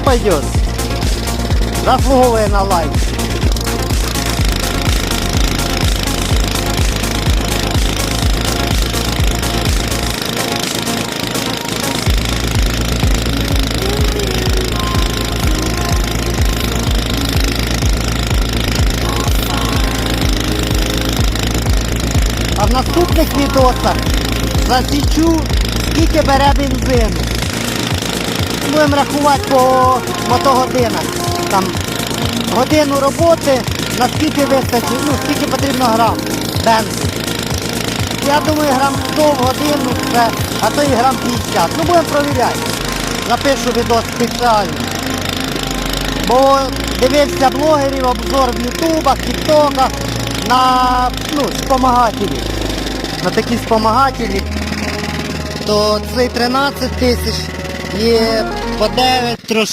пойдет. Заслуговує на лайк. А в наступних відосах засічу, скільки бере бензину. Будемо рахувати по мотогодинах. Там годину роботи, наскільки вистачить, ну скільки потрібно грам бензину. Я думаю, грам 100 в годину це, а то і грам 50. Ну будемо провіряти. Запишу відос спеціально. Бо дивився блогерів, обзор в ютубах, тіктоках на ну, спомагателі. На такі спомагателі. То цей 13 тисяч по 9 трошки.